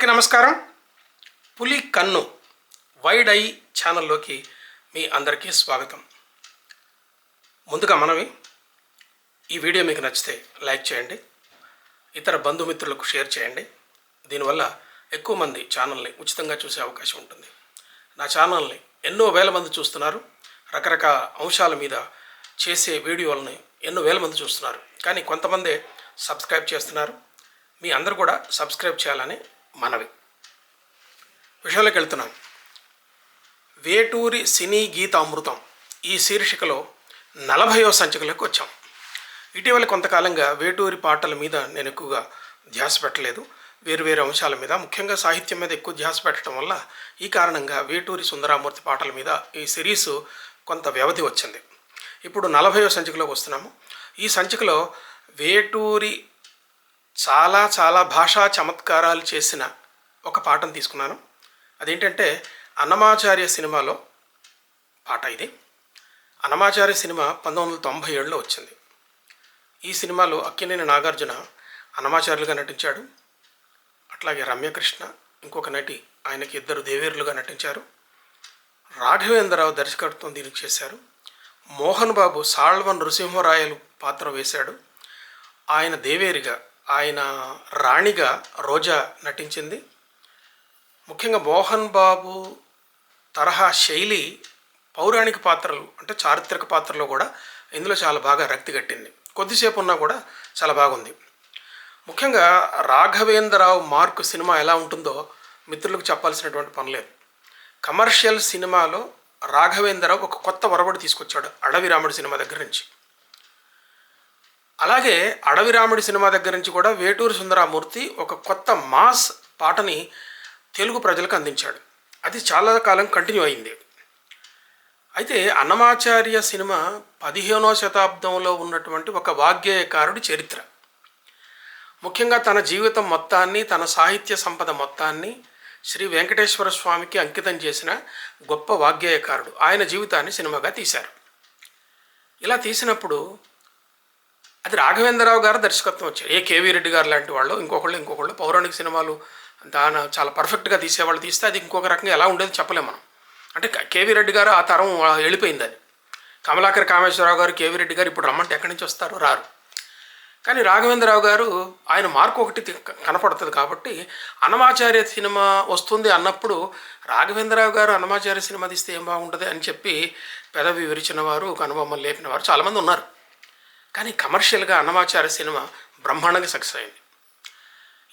అందరికీ నమస్కారం. పులి కన్ను వైడ్ ఐ ఛానల్లోకి మీ అందరికీ స్వాగతం. ముందుగా మనవి ఈ వీడియో మీకు నచ్చితే లైక్ చేయండి ఇతర బంధుమిత్రులకు షేర్ చేయండి. దీనివల్ల ఎక్కువ మంది ఛానల్ని ఉచితంగా చూసే అవకాశం ఉంటుంది. నా ఛానల్ని ఎన్నో వేల మంది చూస్తున్నారు. రకరకాల అంశాల మీద చేసే వీడియోలని ఎన్నో వేల మంది చూస్తున్నారు. కానీ కొంతమంది సబ్స్క్రైబ్ చేస్తున్నారు. మీ అందరూ కూడా సబ్స్క్రైబ్ చేయాలని మనవి. విషయంలోకి వెళ్తున్నాం వేటూరి సినీ గీత అమృతం ఈ శీర్షికలో నలభయో సంచికలకు వచ్చాం. ఇటీవల కొంతకాలంగా వేటూరి పాటల మీద నేను ఎక్కువగా ధ్యాస పెట్టలేదు. వేరు వేరు అంశాల మీద ముఖ్యంగా సాహిత్యం మీద ఎక్కువ ధ్యాస పెట్టడం వల్ల ఈ కారణంగా వేటూరి సుందరామూర్తి పాటల మీద ఈ సిరీస్ కొంత వ్యవధి వచ్చింది. ఇప్పుడు నలభయో సంచికలోకి వస్తున్నాము. ఈ సంచికలో వేటూరి చాలా చాలా భాషా చమత్కారాలు చేసిన ఒక పాటను తీసుకున్నాను. అదేంటంటే అన్నమాచార్య సినిమాలో పాట ఇది. అన్నమాచార్య సినిమా పంతొమ్మిది వందల తొంభై ఏడులో వచ్చింది. ఈ సినిమాలో అక్కినేని నాగార్జున అన్నమాచార్యులుగా నటించాడు. అట్లాగే రమ్యకృష్ణ ఇంకొక నటి ఆయనకి ఇద్దరు దేవేరులుగా నటించారు. రాఘవేంద్రరావు దర్శకత్వం దీనికి చేశారు. మోహన్ బాబు సాళ్వన్ నృసింహరాయలు పాత్ర వేశాడు. ఆయన దేవేరిగా ఆయన రాణిగా రోజా నటించింది. ముఖ్యంగా మోహన్ బాబు తరహా శైలి పౌరాణిక పాత్రలు అంటే చారిత్రక పాత్రలో కూడా ఇందులో చాలా బాగా రక్తి కట్టింది. కొద్దిసేపు ఉన్నా కూడా చాలా బాగుంది. ముఖ్యంగా రాఘవేంద్రరావు మార్క్ సినిమా ఎలా ఉంటుందో మిత్రులకు చెప్పాల్సినటువంటి పని లేదు. కమర్షియల్ సినిమాలో రాఘవేంద్రరావు ఒక కొత్త వరబడి తీసుకొచ్చాడు అడవి రాముడి సినిమా దగ్గర నుంచి. అలాగే అడవి రాముడి సినిమా దగ్గర నుంచి కూడా వేటూరు సుందరామూర్తి ఒక కొత్త మాస్ పాటని తెలుగు ప్రజలకు అందించాడు. అది చాలా కాలం కంటిన్యూ అయింది. అయితే అన్నమాచార్య సినిమా పదిహేనో శతాబ్దంలో ఉన్నటువంటి ఒక వాగ్గేయకారుడి చరిత్ర. ముఖ్యంగా తన జీవితం మొత్తాన్ని తన సాహిత్య సంపద మొత్తాన్ని శ్రీ వెంకటేశ్వర స్వామికి అంకితం చేసిన గొప్ప వాగ్గేయకారుడు. ఆయన జీవితాన్ని సినిమాగా తీశారు. ఇలా తీసినప్పుడు అది రాఘవేంద్రరావు గారు దర్శకత్వం వచ్చారు ఏ కేవీ రెడ్డి గారు లాంటి వాళ్ళు ఇంకొకళ్ళు ఇంకొకళ్ళు పౌరాణిక సినిమాలు దాని చాలా పర్ఫెక్ట్గా తీసేవాళ్ళు తీస్తే అది ఇంకొక రకంగా ఎలా ఉండేది చెప్పలేము మనం. అంటే కేవీ రెడ్డి గారు ఆ తరం వెళ్ళిపోయింది అది. కమలాకర్ కామేశ్వరరావు గారు కేవీ రెడ్డి గారు ఇప్పుడు రమ్మంటే ఎక్కడి నుంచి వస్తారు? రారు. కానీ రాఘవేంద్రరావు గారు ఆయన మార్కు ఒకటి కనపడుతుంది కాబట్టి అన్నమాచార్య సినిమా వస్తుంది అన్నప్పుడు రాఘవేంద్రరావు గారు అన్నమాచార్య సినిమా తీస్తే ఏం బాగుంటుంది అని చెప్పి పెదవి విరిచిన వారు కనుబొమ్మలు లేపిన వారు చాలామంది ఉన్నారు. కానీ కమర్షియల్గా అన్నమాచార్య సినిమా బ్రహ్మాండంగా సక్సెస్ అయింది.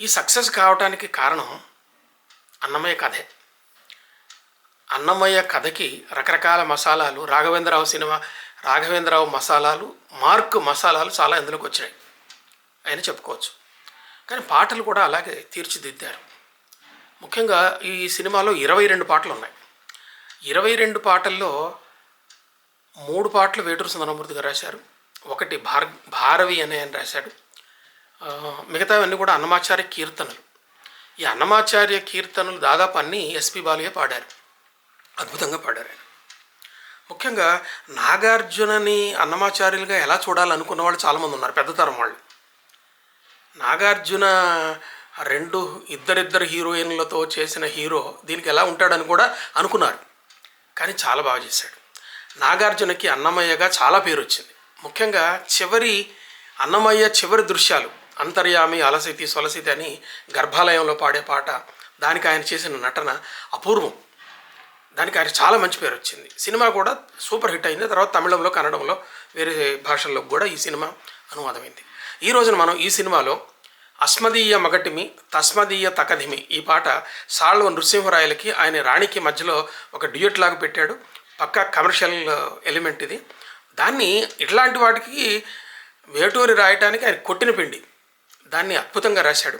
ఈ సక్సెస్ కావడానికి కారణం అన్నమయ్య కథే. అన్నమయ్య కథకి రకరకాల మసాలాలు రాఘవేంద్రరావు సినిమా రాఘవేంద్రరావు మసాలాలు మార్క్ మసాలాలు చాలా ఇందులోకి వచ్చినాయి. అని చెప్పుకోవచ్చు. కానీ పాటలు కూడా అలాగే తీర్చిదిద్దారు. ముఖ్యంగా ఈ సినిమాలో ఇరవై రెండు పాటలు ఉన్నాయి. ఇరవై రెండు పాటల్లో మూడు పాటలు వేటూరు సుందరమూర్తి గారు రాశారు. ఒకటి భార్ భారవి అనే ఆయన రాశాడు. మిగతావన్నీ కూడా అన్నమాచార్య కీర్తనలు. ఈ అన్నమాచార్య కీర్తనలు దాదాపు అన్నీ ఎస్పి బాలయ్య పాడారు. అద్భుతంగా పాడారు ఆయన. ముఖ్యంగా నాగార్జునని అన్నమాచార్యులుగా ఎలా చూడాలనుకున్న వాళ్ళు చాలామంది ఉన్నారు పెద్ద తరం వాళ్ళు. నాగార్జున రెండు ఇద్దరిద్దరు హీరోయిన్లతో చేసిన హీరో దీనికి ఎలా ఉంటాడని కూడా అనుకున్నారు. కానీ చాలా బాగా చేశాడు. నాగార్జునకి అన్నమయ్యగా చాలా పేరు వచ్చింది ముఖ్యంగా చివరి అన్నమయ్య చివరి దృశ్యాలు అంతర్యామి అలసితి సొలసితి అని గర్భాలయంలో పాడే పాట దానికి ఆయన చేసిన నటన అపూర్వం. దానికి ఆయన చాలా మంచి పేరు వచ్చింది. సినిమా కూడా సూపర్ హిట్ అయింది. తర్వాత తమిళంలో కన్నడంలో వేరే భాషల్లో కూడా ఈ సినిమా అనువాదమైంది. ఈ రోజున మనం ఈ సినిమాలో అస్మదీయ మగటిమి తస్మదీయ తకధిమి ఈ పాట సాళ్వ నృసింహరాయలకి ఆయన రాణికి మధ్యలో ఒక డ్యూయట్ లాగా పెట్టాడు. పక్కా కమర్షియల్ ఎలిమెంట్ ఇది. దాన్ని ఇట్లాంటి వాటికి వేటూరి రాయటానికి ఆయన కొట్టిన పిండి. దాన్ని అద్భుతంగా రాశాడు.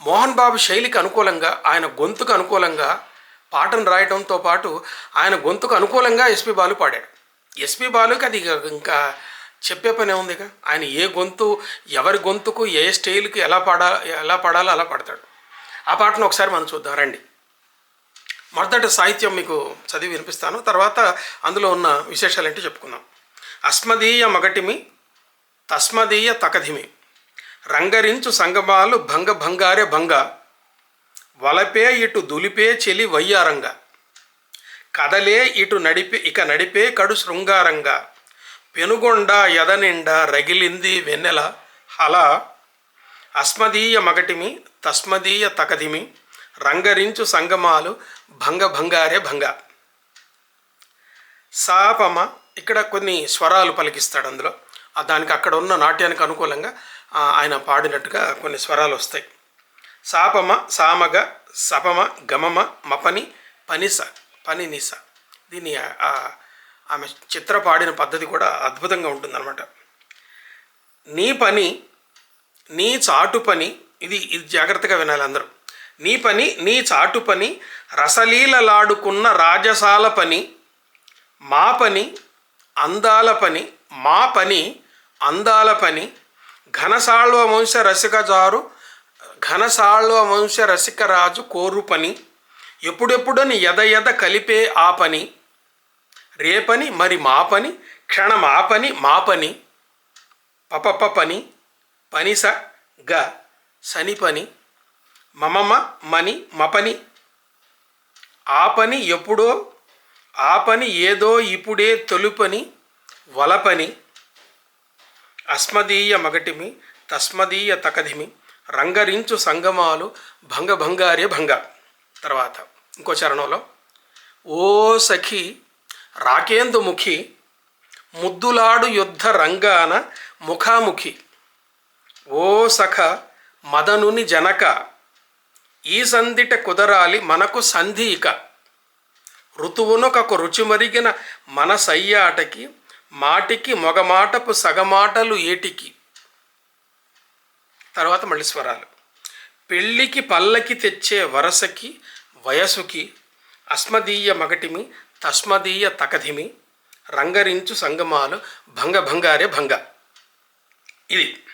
మోహన్ బాబు శైలికి అనుకూలంగా ఆయన గొంతుకు అనుకూలంగా పాటను రాయడంతో పాటు ఆయన గొంతుకు అనుకూలంగా ఎస్పి బాలు పాడాడు. ఎస్పి బాలుకి అది ఇంకా చెప్పే పని ఉంది ఆయన ఏ గొంతు ఎవరి గొంతుకు ఏ స్టైల్కి ఎలా పాడా ఎలా పాడాలో అలా పాడతాడు. ఆ పాటను ఒకసారి మనం చూద్దాం. రండి. మొదట సాహిత్యం మీకు చదివి వినిపిస్తాను. తర్వాత అందులో ఉన్న విశేషాలు ఏంటి చెప్పుకుందాం. అస్మదీయ మగటిమి తస్మదీయ తకధిమి రంగరించు సంగమాలు భంగ భంగారే భంగ వలపే ఇటు దులిపే చెలి వయ్యారంగా. కదలే ఇటు నడిపే ఇక నడిపే కడు శృంగారంగా. పెనుగొండ ఎదనిండ రగిలింది వెన్నెల హల. అస్మదీయ మగటిమి తస్మదీయ తకదిమి రంగరించు సంగమాలు భంగ భంగారే భంగ. సాపమ ఇక్కడ కొన్ని స్వరాలు పలికిస్తాడు అందులో. దానికి అక్కడ ఉన్న నాట్యానికి అనుకూలంగా ఆయన పాడినట్టుగా కొన్ని స్వరాలు వస్తాయి. సాపమ సామగ సపమ గమమ మపని పనిస పనినిస. దీన్ని దీని ఆమె చిత్ర పాడిన పద్ధతి కూడా అద్భుతంగా ఉంటుందన్నమాట. నీ పని నీ చాటు పని ఇది ఇది జాగ్రత్తగా వినాలి అందరూ. నీ పని నీ చాటు పని రసలీలలాడుకున్న రాజసాల పని మా పని అందాల పని మా పని అందాల పని ఘనసాళ్వ వంశ రసిక జారు ఘనసాళ్వ వంశ రసిక రాజు కోరు పని ఎప్పుడెప్పుడని ఎద ఎద కలిపే ఆ పని రేపని మరి మా పని క్షణం ఆ పని మా పని పపప పని పనిస గ సని పని మమమ మని మపని ఆ పని ఎప్పుడో ఆ పని ఏదో ఇప్పుడే తొలుపని వలపని అస్మదీయ మగటిమి తస్మదీయ తకధిమి రంగరించు సంగమాలు భంగభంగార్య భంగ. తర్వాత ఇంకో చరణంలో ఓ సఖి రాకేందుముఖి ముద్దులాడు యుద్ధ రంగాన ముఖాముఖి. ఓ సఖ మదనుని జనక ఈ సందిట కుదరాలి మనకు సంధి ఇక. ఋతువునొకకు రుచిమరిగిన మన సయ్యాటకి మాటికి మొగమాటపు సగమాటలు ఏటికి? తర్వాత మళ్ళీ స్వరాలు. పెళ్ళికి పల్లకి తెచ్చే వరసకి వయసుకి అస్మదీయ మగటిమి తస్మదీయ తకధిమి రంగరించు సంగమాలు భంగ భంగారే భంగ. ఇది.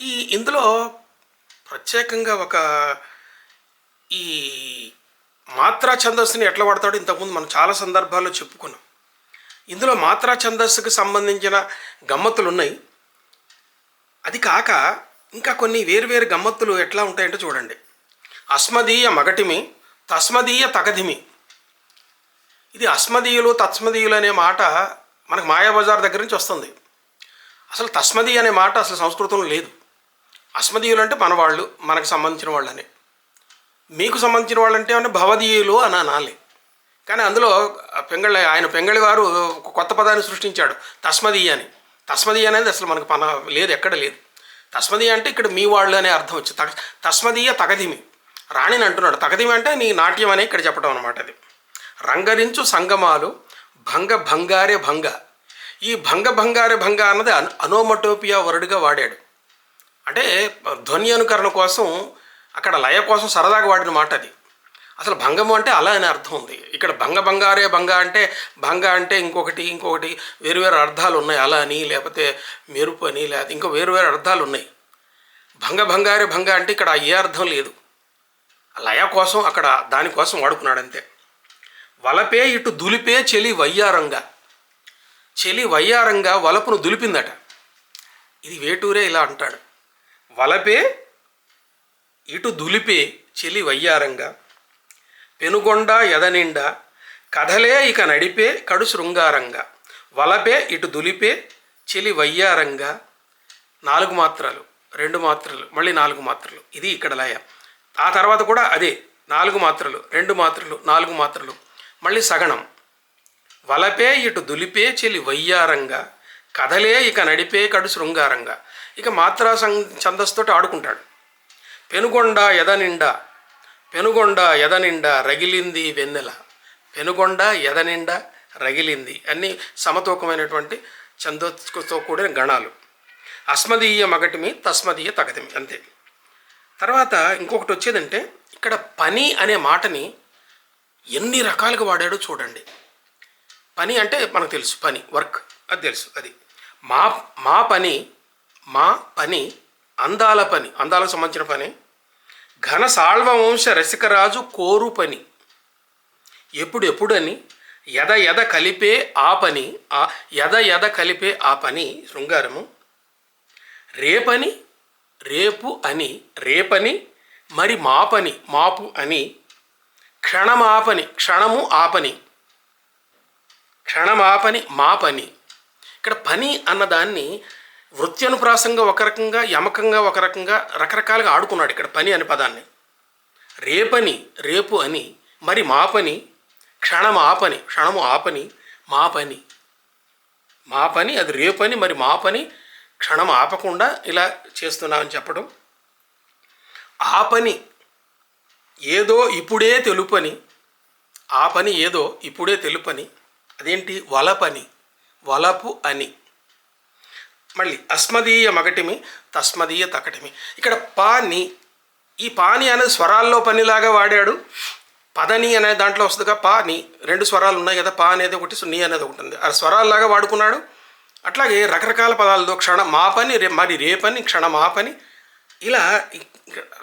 ఈ ఇందులో ప్రత్యేకంగా ఒక ఈ మాత్రా ఛందస్సుని ఎట్లా వాడతాడో ఇంతకుముందు మనం చాలా సందర్భాల్లో చెప్పుకున్నాం. ఇందులో మాత్రా ఛందస్సుకు సంబంధించిన గమ్మత్తులు ఉన్నాయి. అది కాక ఇంకా కొన్ని వేరువేరు గమ్మత్తులు ఎట్లా ఉంటాయంటే చూడండి. అస్మదీయ మగటిమి తస్మదీయ తగధిమి. ఇది అస్మదీయులు తస్మదీయులు అనే మాట మనకు మాయాబజార్ దగ్గర నుంచి వస్తుంది. అసలు తస్మదీ అనే మాట అసలు సంస్కృతంలో లేదు. అస్మదీయులు అంటే మన వాళ్ళు మనకు సంబంధించిన వాళ్ళని. మీకు సంబంధించిన వాళ్ళంటే ఏమన్నా భవదీయులు అని అనాలి. కానీ అందులో ఆ పెంగళ ఆయన పెంగళి వారు కొత్త పదాన్ని సృష్టించాడు తస్మదీయ అని. తస్మదీయ అనేది అసలు మనకు పన లేదు ఎక్కడ లేదు. తస్మదీయ అంటే ఇక్కడ మీ వాళ్ళు అనే అర్థం వచ్చి తగ తస్మదీయ తగదిమి. రాణిని అంటున్నాడు తగదిమి అంటే నీ నాట్యం అనే ఇక్కడ చెప్పడం అనమాట అది. రంగరించు సంగమాలు భంగ భంగారే భంగ. ఈ భంగ భంగారే భంగ అన్నది అన్ అనోమటోపియా వరుడుగా వాడాడు. అంటే ధ్వని అనుకరణ కోసం అక్కడ లయ కోసం సరదాగా వాడిన మాట అది. అసలు భంగము అంటే అలా అనే అర్థం ఉంది. ఇక్కడ భంగ బంగారే భంగ అంటే భంగ అంటే ఇంకొకటి ఇంకొకటి వేరు వేరు అర్థాలు ఉన్నాయి. అలా అని లేకపోతే మెరుపు అని లేకపోతే ఇంకో వేరు అర్థాలు ఉన్నాయి. భంగ బంగారే భంగ అంటే ఇక్కడ ఏ అర్థం లేదు. లయ కోసం అక్కడ దానికోసం వాడుకున్నాడు అంతే. వలపే ఇటు దులిపే చెలి వయ్యారంగా. చెలి వయ్యారంగా వలపును దులిపిందట. ఇది వేటూరే ఇలా అంటాడు. వలపే ఇటు దులిపే చెలి వయ్యారంగా. పెనుగొండ ఎదనిండా కథలే ఇక నడిపే కడు శృంగారంగా. వలపే ఇటు దులిపే చెలి వయ్యారంగా. నాలుగు మాత్రలు రెండు మాత్రలు మళ్ళీ నాలుగు మాత్రలు. ఇది ఇక్కడ లయ. ఆ తర్వాత కూడా అదే నాలుగు మాత్రలు రెండు మాత్రలు నాలుగు మాత్రలు మళ్ళీ సగణం. వలపే ఇటు దులిపే చెలి వయ్యారంగా కథలే ఇక నడిపే కడు శృంగారంగా. ఇక మాత్రా సం ఛందస్సుతోటి ఆడుకుంటాడు. పెనుగొండ ఎదనిండా పెనుగొండ ఎదనిండా రగిలింది వెన్నెల. పెనుగొండ ఎదనిండా రగిలింది. అన్ని సమతూకమైనటువంటి ఛందస్సుతో కూడిన గణాలు. అస్మదీయ మగటిమి తస్మదీయ తగతిమి అంతే. తర్వాత ఇంకొకటి వచ్చేదంటే ఇక్కడ పని అనే మాటని ఎన్ని రకాలుగా వాడాడో చూడండి. పని అంటే మనకు తెలుసు పని వర్క్ అది తెలుసు అది. మా మా పని మా పని అందాల పని అందాలకు సంబంధించిన పని. ఘన సాళ్వ వంశ రసికరాజు కోరు పని. ఎప్పుడు ఎప్పుడని ఎద ఎద కలిపే ఆ పని ఆ ఎద ఎద కలిపే ఆ పని శృంగారము. రేపని రేపు అని రేపని మరి మాపని మాపు అని క్షణమాపని క్షణము ఆపని. క్షణమాపని మాపని. ఇక్కడ పని అన్నదాన్ని వృత్యనుప్రాసంగా ఒక రకంగా యమకంగా ఒక రకంగా రకరకాలుగా ఆడుకున్నాడు ఇక్కడ పని అనే పదాన్ని. రేపని రేపు అని మరి మా పని క్షణం ఆపని క్షణము ఆపని మా పని మా పని అది రేపని మరి మా పని క్షణం ఆపకుండా ఇలా చేస్తున్నామని చెప్పడం. ఆ పని ఏదో ఇప్పుడే తెలుపని ఆ పని ఏదో ఇప్పుడే తెలుపని అదేంటి? వలపని వలపు అని. మళ్ళీ అస్మదీయ మగటిమి తస్మదీయ తకటిమి. ఇక్కడ పాని ఈ పాని అనేది స్వరాల్లో పనిలాగా వాడాడు. పదని అనే దాంట్లో వస్తుందిగా పాని రెండు స్వరాలు ఉన్నాయి కదా పా అనేది ఒకటి నీ అనేది ఒకటి ఉంది. ఆ స్వరాల్లాగా వాడుకున్నాడు. అట్లాగే రకరకాల పదాలతో క్షణ మా పని రే మరి రేపని క్షణ మా పని ఇలా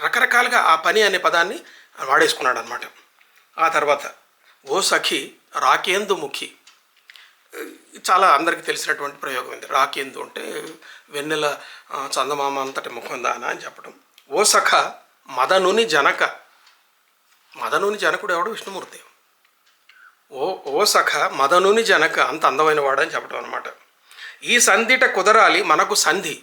రకరకాలుగా ఆ పని అనే పదాన్ని వాడేసుకున్నాడు అనమాట ఆ తర్వాత ఓ సఖి రాకేందు ముఖి చాలా అందరికీ తెలిసినటువంటి ప్రయోగం ఇది. రాకేందు అంటే వెన్నెల చందమామ అంతటి ముఖం దానా అని చెప్పడం. ఓ సఖ మదనుని జనక. మదనుని జనకుడు ఎవడు? విష్ణుమూర్తి. ఓ ఓ సఖ మదనుని జనక అంత అందమైన వాడు అని చెప్పడం అనమాట ఈ సంధిట కుదరాలి మనకు సంధి.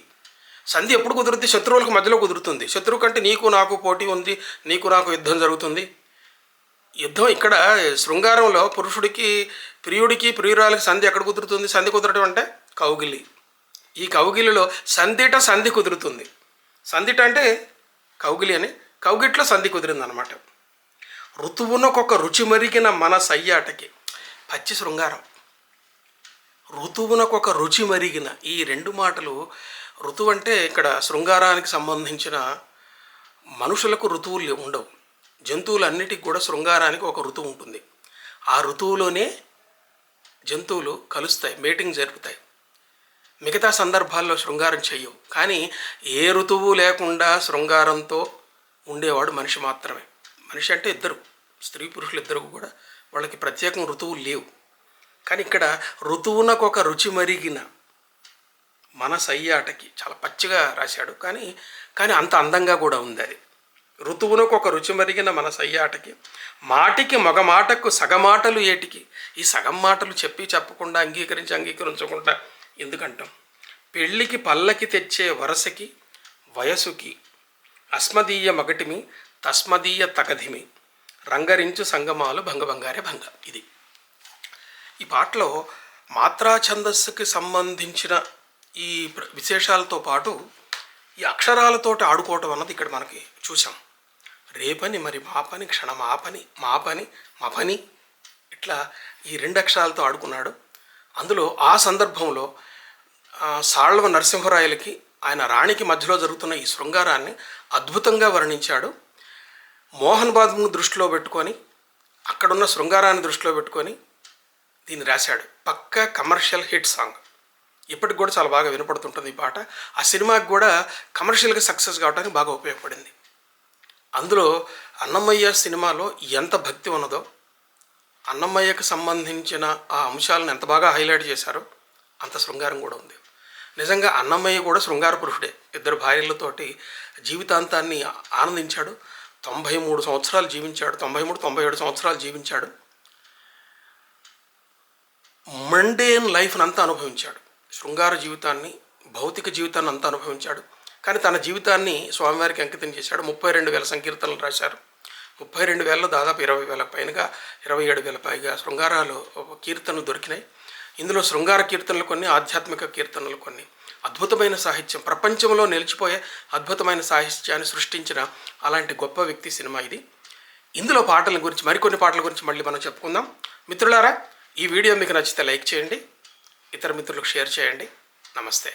సంధి ఎప్పుడు కుదురుద్ది? శత్రువులకు మధ్యలో కుదురుతుంది. శత్రువు కంటే నీకు నాకు పోటీ ఉంది నీకు నాకు యుద్ధం జరుగుతుంది. యుద్ధం ఇక్కడ శృంగారంలో పురుషుడికి ప్రియుడికి ప్రియురాలకి సంధి ఎక్కడ కుదురుతుంది? సంధి కుదరటం అంటే కౌగిలి. ఈ కౌగిలిలో సంధిట సంధి కుదురుతుంది. సంధిట అంటే కౌగిలి అని. కౌగిట్లో సంధి కుదిరింది అనమాట ఋతువునకొక రుచి మరిగిన మన సయ్యాటకి పచ్చి శృంగారం. ఋతువునకొక రుచి మరిగిన ఈ రెండు మాటలు ఋతువు అంటే ఇక్కడ శృంగారానికి సంబంధించిన మనుషులకు ఋతువులు ఉండవు. జంతువులన్నిటికి కూడా శృంగారానికి ఒక ఋతువు ఉంటుంది. ఆ ఋతువులోనే జంతువులు కలుస్తాయి మేటింగ్ జరుపుతాయి. మిగతా సందర్భాల్లో శృంగారం చెయ్యవు. కానీ ఏ ఋతువు లేకుండా శృంగారంతో ఉండేవాడు మనిషి మాత్రమే. మనిషి అంటే ఇద్దరు స్త్రీ పురుషులు ఇద్దరు కూడా వాళ్ళకి ప్రత్యేకం ఋతువులు లేవు. కానీ ఇక్కడ ఋతువునకు ఒక రుచి మరిగిన మనసయ్యాటకి చాలా పచ్చిగా రాశాడు. కానీ కానీ అంత అందంగా కూడా ఉంది అది. ఋతువునకు ఒక రుచి మరిగిన మన సయ్యాటకి మాటికి మగ మాటకు సగమాటలు ఏటికి ఈ సగం మాటలు చెప్పి చెప్పకుండా అంగీకరించి అంగీకరించకుండా ఎందుకంటాం? పెళ్ళికి పల్లకి తెచ్చే వరసకి వయసుకి అస్మదీయ మగటిమి తస్మదీయ తగధిమి రంగరించు సంగమాలు భంగభంగారే భంగ. ఇది ఈ పాటలో మాత్రా ఛందస్సుకి సంబంధించిన ఈ ప్ర- విశేషాలతో పాటు ఈ అక్షరాలతోటి ఆడుకోవటం అన్నది ఇక్కడ మనకి చూసాం. రేపని మరి మాపని క్షణమాపని మాపని మపని ఇట్లా ఈ రెండు అక్షరాలతో ఆడుకున్నాడు. అందులో ఆ సందర్భంలో సాళ్వ నరసింహరాయలకి ఆయన రాణికి మధ్యలో జరుగుతున్న ఈ శృంగారాన్ని అద్భుతంగా వర్ణించాడు. మోహన్ బాబును దృష్టిలో పెట్టుకొని అక్కడున్న శృంగారాన్ని దృష్టిలో పెట్టుకొని దీన్ని రాశాడు. పక్క కమర్షియల్ హిట్ సాంగ్. ఇప్పటికి కూడా చాలా బాగా వినపడుతుంటుంది ఈ పాట. ఆ సినిమాకి కూడా కమర్షియల్గా సక్సెస్ కావడానికి బాగా ఉపయోగపడింది. అందులో అన్నమయ్య సినిమాలో ఎంత భక్తి ఉన్నదో అన్నమయ్యకు సంబంధించిన ఆ అంశాలను ఎంత బాగా హైలైట్ చేశారో అంత శృంగారం కూడా ఉంది. నిజంగా అన్నమయ్య కూడా శృంగార పురుషుడే. ఇద్దరు భార్యలతోటి జీవితాంతాన్ని ఆనందించాడు. తొంభై మూడు సంవత్సరాలు జీవించాడు. తొంభై మూడు తొంభై ఏడు సంవత్సరాలు జీవించాడు. మండేన్ లైఫ్ని అంతా అనుభవించాడు. శృంగార జీవితాన్ని భౌతిక జీవితాన్ని అంతా అనుభవించాడు. కానీ తన జీవితాన్ని స్వామివారికి అంకితం చేశాడు. ముప్పై రెండు వేల సంకీర్తనలు రాశారు. ముప్పై రెండు వేలలో దాదాపు ఇరవై వేల పైనగా ఇరవై ఏడు వేల పైగా శృంగారాలు కీర్తనలు దొరికినాయి. ఇందులో శృంగార కీర్తనలు కొన్ని ఆధ్యాత్మిక కీర్తనలు కొన్ని. అద్భుతమైన సాహిత్యం. ప్రపంచంలో నిలిచిపోయే అద్భుతమైన సాహిత్యాన్ని సృష్టించిన అలాంటి గొప్ప వ్యక్తి సినిమా ఇది. ఇందులో పాటల గురించి మరికొన్ని పాటల గురించి మళ్ళీ మనం చెప్పుకుందాం. మిత్రులారా ఈ వీడియో మీకు నచ్చితే లైక్ చేయండి. ఇతర మిత్రులకు షేర్ చేయండి. నమస్తే.